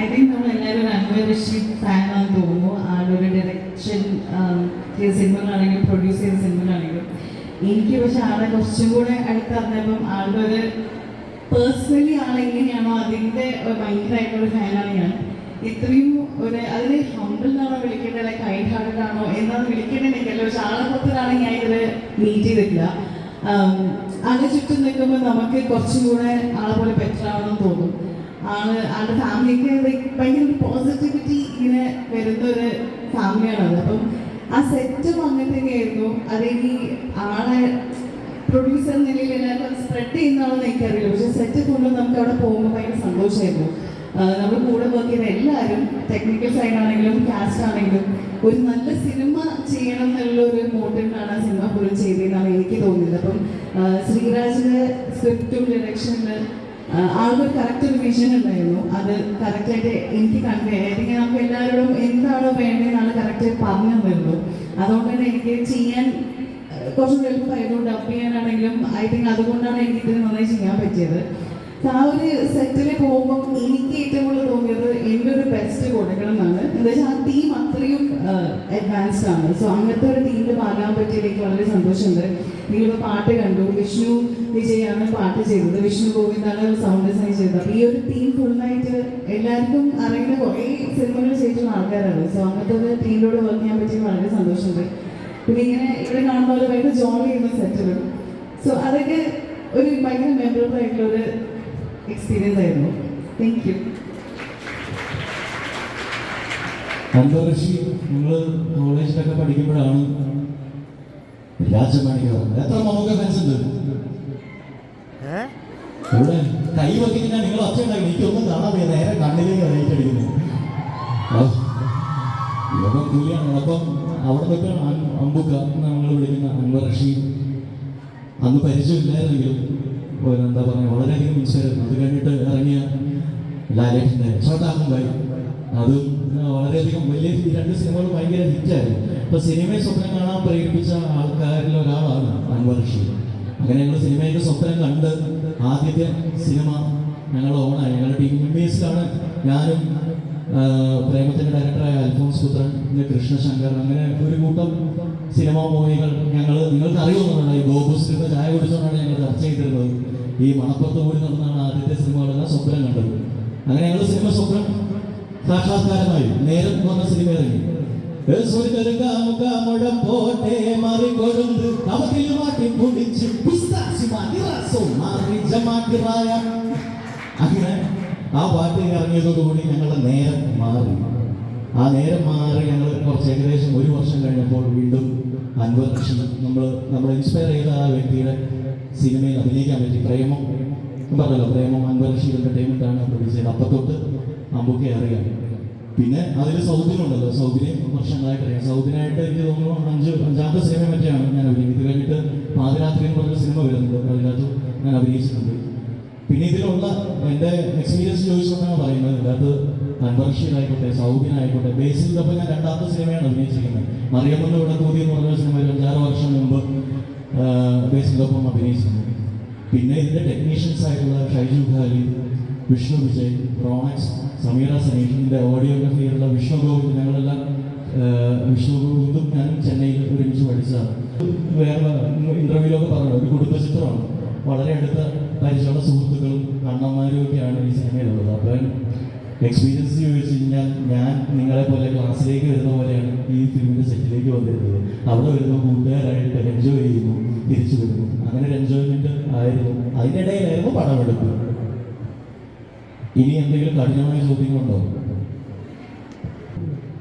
I think നമ്മൾ എല്ലാവരും ഒരു അൻവർ റഷീദ് ഫാനാണെന്ന് തോന്നുന്നു ആളുടെ ഡയറക്ഷൻ ചെയ്ത സിനിമകളാണെങ്കിലും പ്രൊഡ്യൂസ് ചെയ്ത സിനിമകളാണെങ്കിലും. എനിക്ക് പക്ഷെ ആളെ കുറച്ചും കൂടെ അടുത്തറിഞ്ഞപ്പം ആളുടെ ഒരു പേഴ്സണലി ആളെങ്ങനെയാണോ അതിന്റെ ഭയങ്കരമായിട്ടുള്ള ഫാനാണ് ഞാൻ. ഇത്രയും ഒരു അതിന് എന്നാണോ വിളിക്കേണ്ടത്? ലൈക്ക് കൈൻഡ് ഹാർട്ടഡ് ആണോ എന്നാണ് വിളിക്കേണ്ടത് എനിക്കല്ല പക്ഷെ ആളെ പുറത്തൊരാളെ ഞാൻ ഇതിൽ മീറ്റ് ചെയ്തിട്ടില്ല. ആം, ആളെ ചുറ്റും നിൽക്കുമ്പോൾ നമുക്ക് കുറച്ചും കൂടെ ആളെ പോലെ ബെറ്റർ ആവണം തോന്നും. ആൾ ആളുടെ ഫാമിലിക്ക് ഭയങ്കര പോസിറ്റിവിറ്റി ഇങ്ങനെ വരുന്ന ഒരു ഫാമിലിയാണ് അത്. അപ്പം ആ സെറ്റും അങ്ങനത്തെ ആയിരുന്നു അതിനി ആളെ പ്രൊഡ്യൂസർ നിലയിൽ എല്ലാവർക്കും സ്പ്രെഡ് ചെയ്യുന്നതാണെന്ന് എനിക്കറിയില്ല. പക്ഷെ സെറ്റ് കൊണ്ടും നമുക്ക് അവിടെ പോകുമ്പോൾ ഭയങ്കര സന്തോഷമായിരുന്നു. നമ്മൾ കൂടെ വർക്ക് ചെയ്ത എല്ലാവരും ടെക്നിക്കൽ സൈഡ് ആണെങ്കിലും കാസ്റ്റ് ആണെങ്കിലും ഒരു നല്ല സിനിമ ചെയ്യണം എന്നുള്ള ഒരു മോട്ടീവിലാണ് ആ സിനിമ പോലും ചെയ്തതെന്നാണ് എനിക്ക് തോന്നിയത്. അപ്പം ശ്രീരാജിന്റെ സ്ക്രിപ്റ്റും ഡയറക്ഷനിൽ ആൾക്കൊരു കറക്റ്റ് ഒരു വിഷൻ ഉണ്ടായിരുന്നു. അത് കറക്റ്റായിട്ട് എനിക്ക് കൺവേ അല്ലെങ്കിൽ നമുക്ക് എല്ലാവരോടും എന്താണോ വേണ്ടതെന്ന് ആൾ കറക്റ്റ് പറഞ്ഞു തന്നിരുന്നു അതുകൊണ്ട് തന്നെ എനിക്ക് ചെയ്യാൻ കുറച്ചും എളുപ്പമായിരുന്നു ഡബ് ചെയ്യാനാണെങ്കിലും ഐ തിങ്ക് അതുകൊണ്ടാണ് എനിക്ക് ഇതിന് നന്നായി ചെയ്യാൻ പറ്റിയത്. ആ ഒരു സെറ്റിൽ പോകുമ്പോൾ എനിക്ക് ഏറ്റവും കൂടുതൽ തോന്നിയത് എന്റെ ഒരു ബെസ്റ്റ് കൊടുക്കണം എന്നാണ്. എന്താ ആ ടീം അത്രയും അഡ്വാൻസ്ഡ് ആണ്. സോ അങ്ങനത്തെ ഒരു ടീമിൽ പാടാൻ പറ്റിയതിൽ വളരെ സന്തോഷമുണ്ട്. നിങ്ങളിപ്പോൾ പാട്ട് കണ്ടു. വിഷ്ണു വിജയാണ് പാട്ട് ചെയ്തത്. വിഷ്ണു ഗോവിന്ദാണ് സൗണ്ട് ഡിസൈൻ ചെയ്തത്. അപ്പോൾ ഈ ഒരു ടീം ഫുള്ളായിട്ട് എല്ലാവർക്കും അറിയുന്ന കുറേ സിനിമകൾ ചെയ്തിട്ടുള്ള ആൾക്കാരാണ്. സോ അങ്ങനത്തെ ഒരു ടീമിലൂടെ വർക്ക് ചെയ്യാൻ പറ്റിയത് വളരെ സന്തോഷമുണ്ട്. പിന്നെ ഇങ്ങനെ ഇവിടെ കാണുന്ന പോലെ ഭയങ്കര ജോലി ചെയ്യുന്ന സെറ്റുകൾ സോ അതൊക്കെ ഒരു ഭയങ്കര മെമ്മറബിൾ ആയിട്ടുള്ള ഒരു എക്സ്പീരിയൻസ് ആയിരുന്നു താങ്ക് യു അന്തർഷി നിങ്ങൾ കോളേജിലൊക്കെ പഠിക്കുമ്പോഴാണ് രാജമാണിക്ക് പറഞ്ഞത് എത്ര മമ്മൂക്ക ഫാൻസ് ഉണ്ട്? ഇവിടെ കൈ വയ്ക്കുന്ന നിങ്ങൾ ഒച്ച ഉണ്ടാക്കി. എനിക്കൊന്നും കാണാൻ വയ്യ. നേരെ കണ്ണിലേക്ക് ലൈറ്റ് അടിക്കുന്നു. യോഗം കൂലിയാണ്. അപ്പം അവിടെ നിന്നൊക്കെ അമ്പുക്ക. നമ്മൾ വിളിക്കുന്ന അൻവർ റഷീദ്. അന്ന് പരിചയമില്ലായിരുന്നെങ്കിലും എന്താ പറയുക വളരെയധികം ഇൻസ്പയർ അത് കഴിഞ്ഞിട്ട് ഇറങ്ങിയ ലാലേഷിന്റെ ചോട്ടാക്കുണ്ടായി അതും വളരെയധികം വലിയ ഈ രണ്ട് സിനിമകൾ ഭയങ്കര ഹിറ്റായിരുന്നു അപ്പൊ സിനിമയെ സ്വപ്നം കാണാൻ പ്രേരിപ്പിച്ച ആൾക്കാരിൽ ഒരാളാണ് അൻവർ റഷീദ് അങ്ങനെ ഞങ്ങൾ സിനിമയുടെ സ്വപ്നം കണ്ട് ആദ്യത്തെ സിനിമ ഞങ്ങൾ ഓണായി. ഞങ്ങളുടെ ടീം മെമ്പേഴ്സിലാണ് ഞാനും പ്രേമത്തിന്റെ ഡയറക്ടറായ പുത്രൻ പിന്നെ കൃഷ്ണശങ്കർ അങ്ങനെ ഒരു കൂട്ടം സിനിമാ മൂവികൾ ഞങ്ങൾ നിങ്ങൾക്ക് അറിയുന്നതാണ് ഈ ഗോപുസ്ലിന്റെ ചായ കുടിച്ചുകൊണ്ടാണ് ഞങ്ങൾ ചർച്ച ചെയ്തിരുന്നത് ഈ മണപ്പുറത്ത് കൂടി നടന്നാണ് ആദ്യത്തെ സിനിമകളെല്ലാം സ്വപ്നം കണ്ടത്. അങ്ങനെ ഞങ്ങൾ സിനിമ സ്വപ്നം സാക്ഷാത്കാരമായി. നേരം വന്ന സിനിമ ഇറങ്ങി അങ്ങനെ ആ പാട്ട് ഇറങ്ങിയതോടുകൂടി ഞങ്ങളുടെ നേരം മാറി. ആ നേരം മാറി ഞങ്ങൾ കുറച്ച് ഏകദേശം ഒരു വർഷം കഴിഞ്ഞപ്പോൾ വീണ്ടും അൻവർ കൃഷ്ണൻ നമ്മൾ നമ്മൾ ഇൻസ്പയർ ചെയ്ത ആ വ്യക്തിയുടെ സിനിമയിൽ അഭിനയിക്കാൻ പറ്റി. പ്രേമം പറഞ്ഞല്ലോ പ്രേമം അൻവർ കൃഷ്ണൻ എന്റർടൈൻമെന്റ് ആണ് പ്രൊഡ്യൂസ് ചെയ്തത് അപ്പം തൊട്ട് നമുക്ക് അറിയാം. പിന്നെ അതിൽ സൗദിനുണ്ടല്ലോ സൗദിനെ വർഷങ്ങളായിട്ട് അറിയാം. സൗദിനായിട്ട് എനിക്ക് തോന്നുന്നു അഞ്ച് അഞ്ചാമത്തെ സിനിമ പറ്റിയാണ് ഞാൻ അഭിനയിക്കുന്നത്. കഴിഞ്ഞിട്ട് പാതിരാത്രി എന്ന് പറഞ്ഞ സിനിമ വരുന്നുണ്ട്. അതിനകത്ത് ഞാൻ അഭിനയിച്ചിട്ടുണ്ട്. പിന്നെ ഇതിലുള്ള എന്റെ എക്സ്പീരിയൻസ് ചോദിച്ചുകൊണ്ടാണ് പറയുന്നത് ഇതിനകത്ത് സൗബിനായിക്കോട്ടെ ആയിക്കോട്ടെ ബേസിലൊപ്പം ഞാൻ രണ്ടാമത്തെ സിനിമയാണ് അഭിനയിച്ചിരിക്കുന്നത്. മറിയമ്മ ഇവിടെ കൂതി എന്ന് പറഞ്ഞ സിനിമ ഒരു അഞ്ചാറ് വർഷം മുമ്പ് ബേസിലൊപ്പം അഭിനയിച്ചിരുന്നു. പിന്നെ ഇതിന്റെ ടെക്നീഷ്യൻസ് ആയിട്ടുള്ള ഷൈജു ഖാലി വിഷ്ണു വിജയ് റോണക്സ് സമീറ സനീഷ് ഇതിന്റെ ഓഡിയോഗ്രഫിയിലുള്ള വിഷ്ണു ഗോവിന്ദ് ഞങ്ങളെല്ലാം വിഷ്ണു ഗോവിന്ദും ഞാനും ചെന്നൈയിൽ ഒരുമിച്ച് പഠിച്ചതാണ്. വേറെ ഇന്റർവ്യൂലൊക്കെ പറഞ്ഞു ഒരു കുടുംബചിത്രമാണ് വളരെ അടുത്ത പരിചയമുള്ള സുഹൃത്തുക്കളും അണ്ണന്മാരും ഒക്കെയാണ് ഈ സിനിമയിലുള്ളത്. അപ്പം എക്സ്പീരിയൻസ് ചോദിച്ചു കഴിഞ്ഞാൽ ഞാൻ നിങ്ങളെ പോലെ ക്ലാസ്സിലേക്ക് വരുന്ന പോലെയാണ് ഈ ഫിലിമിന്റെ സെറ്റിലേക്ക് വന്നിരുന്നത്. അവിടെ വരുന്ന കൂട്ടുകാരായിട്ട് എൻജോയ് ചെയ്യുന്നു തിരിച്ചു വരുന്നു. അങ്ങനെ ഒരു എൻജോയ്മെന്റ് ആയിരുന്നു. അതിനിടയിലായിരുന്നു പടമെടുപ്പ്. ഇനി എന്തെങ്കിലും കഠിനമായ ചോദ്യങ്ങളുണ്ടോ?